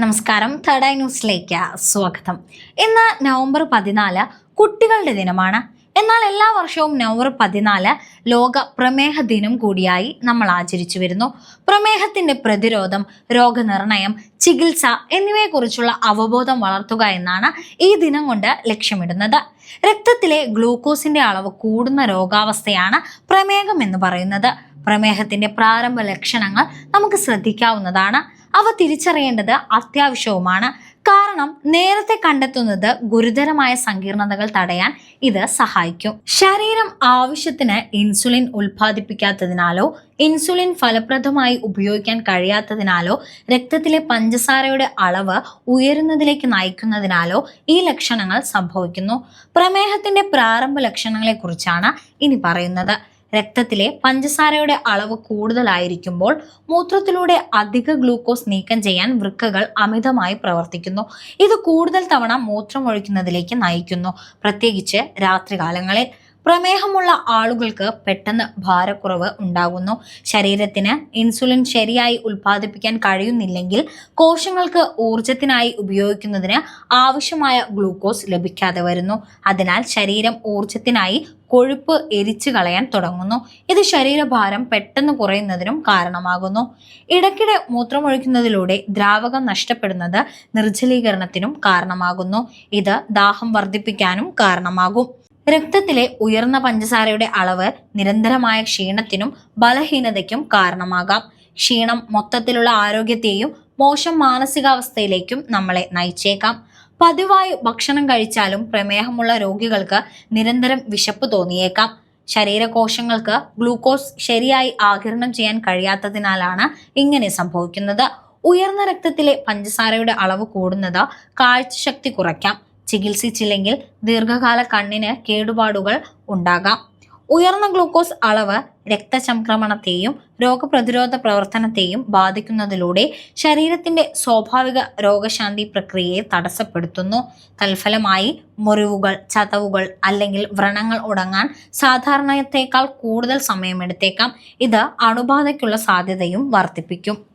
നമസ്കാരം. Third eye ന്യൂസിലേക്ക് സ്വാഗതം. ഇന്ന് നവംബർ പതിനാല് കുട്ടികളുടെ ദിനമാണ്. എന്നാൽ എല്ലാ വർഷവും നവംബർ പതിനാല് ലോക പ്രമേഹ ദിനം കൂടിയായി നമ്മൾ ആചരിച്ചു വരുന്നു. പ്രമേഹത്തിന്റെ പ്രതിരോധം രോഗനിർണയം ചികിത്സ എന്നിവയെക്കുറിച്ചുള്ള അവബോധം വളർത്തുക എന്നാണ് ഈ ദിനം കൊണ്ട് ലക്ഷ്യമിടുന്നത്. രക്തത്തിലെ ഗ്ലൂക്കോസിന്റെ അളവ് കൂടുന്ന രോഗാവസ്ഥയാണ് പ്രമേഹം എന്ന് പറയുന്നത്. പ്രമേഹത്തിന്റെ പ്രാരംഭ ലക്ഷണങ്ങൾ നമുക്ക് ശ്രദ്ധിക്കാവുന്നതാണ്. അവ തിരിച്ചറിയേണ്ടത് അത്യാവശ്യവുമാണ്. കാരണം നേരത്തെ കണ്ടെത്തുന്നത് ഗുരുതരമായ സങ്കീർണതകൾ തടയാൻ ഇത് സഹായിക്കും. ശരീരം ആവശ്യത്തിന് ഇൻസുലിൻ ഉൽപ്പാദിപ്പിക്കാത്തതിനാലോ ഇൻസുലിൻ ഫലപ്രദമായി ഉപയോഗിക്കാൻ കഴിയാത്തതിനാലോ രക്തത്തിലെ പഞ്ചസാരയുടെ അളവ് ഉയരുന്നതിലേക്ക് നയിക്കുന്നതിനാലോ ഈ ലക്ഷണങ്ങൾ സംഭവിക്കുന്നു. പ്രമേഹത്തിന്റെ പ്രാരംഭ ലക്ഷണങ്ങളെക്കുറിച്ചാണ് ഇനി പറയുന്നത്. രക്തത്തിലെ പഞ്ചസാരയുടെ അളവ് കൂടുതലായിരിക്കുമ്പോൾ മൂത്രത്തിലൂടെ അധിക ഗ്ലൂക്കോസ് നീക്കം ചെയ്യാൻ വൃക്കകൾ അമിതമായി പ്രവർത്തിക്കുന്നു. ഇത് കൂടുതൽ തവണ മൂത്രമൊഴിക്കുന്നതിലേക്ക് നയിക്കുന്നു. പ്രത്യേകിച്ച് രാത്രികാലങ്ങളിൽ. പ്രമേഹമുള്ള ആളുകൾക്ക് പെട്ടെന്ന് ഭാരക്കുറവ് ഉണ്ടാകുന്നു. ശരീരത്തിന് ഇൻസുലിൻ ശരിയായി ഉൽപ്പാദിപ്പിക്കാൻ കഴിയുന്നില്ലെങ്കിൽ കോശങ്ങൾക്ക് ഊർജത്തിനായി ഉപയോഗിക്കുന്നതിന് ആവശ്യമായ ഗ്ലൂക്കോസ് ലഭിക്കാതെ വരുന്നു. അതിനാൽ ശരീരം ഊർജത്തിനായി കൊഴുപ്പ് എരിച്ചു കളയാൻ തുടങ്ങുന്നു. ഇത് ശരീരഭാരം പെട്ടെന്ന് കുറയുന്നതിനും കാരണമാകുന്നു. ഇടയ്ക്കിടെ മൂത്രമൊഴിക്കുന്നതിലൂടെ ദ്രാവകം നഷ്ടപ്പെടുന്നത് നിർജലീകരണത്തിനും കാരണമാകുന്നു. ഇത് ദാഹം വർദ്ധിപ്പിക്കാനും കാരണമാകും. രക്തത്തിലെ ഉയർന്ന പഞ്ചസാരയുടെ അളവ് നിരന്തരമായ ക്ഷീണത്തിനും ബലഹീനതയ്ക്കും കാരണമാകാം. ക്ഷീണം മൊത്തത്തിലുള്ള ആരോഗ്യത്തെയും മോശം മാനസികാവസ്ഥയിലേക്കും നമ്മളെ നയിച്ചേക്കാം. പതിവായി ഭക്ഷണം കഴിച്ചാലും പ്രമേഹമുള്ള രോഗികൾക്ക് നിരന്തരം വിശപ്പ് തോന്നിയേക്കാം. ശരീരകോശങ്ങൾക്ക് ഗ്ലൂക്കോസ് ശരിയായി ആകിരണം ചെയ്യാൻ കഴിയാത്തതിനാലാണ് ഇങ്ങനെ സംഭവിക്കുന്നത്. ഉയർന്ന രക്തത്തിലെ പഞ്ചസാരയുടെ അളവ് കൂടുന്നത് കാഴ്ചശക്തി കുറയ്ക്കാം. ചികിത്സിച്ചില്ലെങ്കിൽ ദീർഘകാല കണ്ണിന് കേടുപാടുകൾ ഉണ്ടാകാം. ഉയർന്ന ഗ്ലൂക്കോസ് അളവ് രക്തചംക്രമണത്തെയും രോഗപ്രതിരോധ പ്രവർത്തനത്തെയും ബാധിക്കുന്നതിലൂടെ ശരീരത്തിന്റെ സ്വാഭാവിക രോഗശാന്തി പ്രക്രിയയെ തടസ്സപ്പെടുത്തുന്നു. തൽഫലമായി മുറിവുകൾ ചതവുകൾ അല്ലെങ്കിൽ വ്രണങ്ങൾ ഉടങ്ങാൻ സാധാരണത്തേക്കാൾ കൂടുതൽ സമയമെടുത്തേക്കാം. ഇത് അണുബാധയ്ക്കുള്ള സാധ്യതയും വർദ്ധിപ്പിക്കും.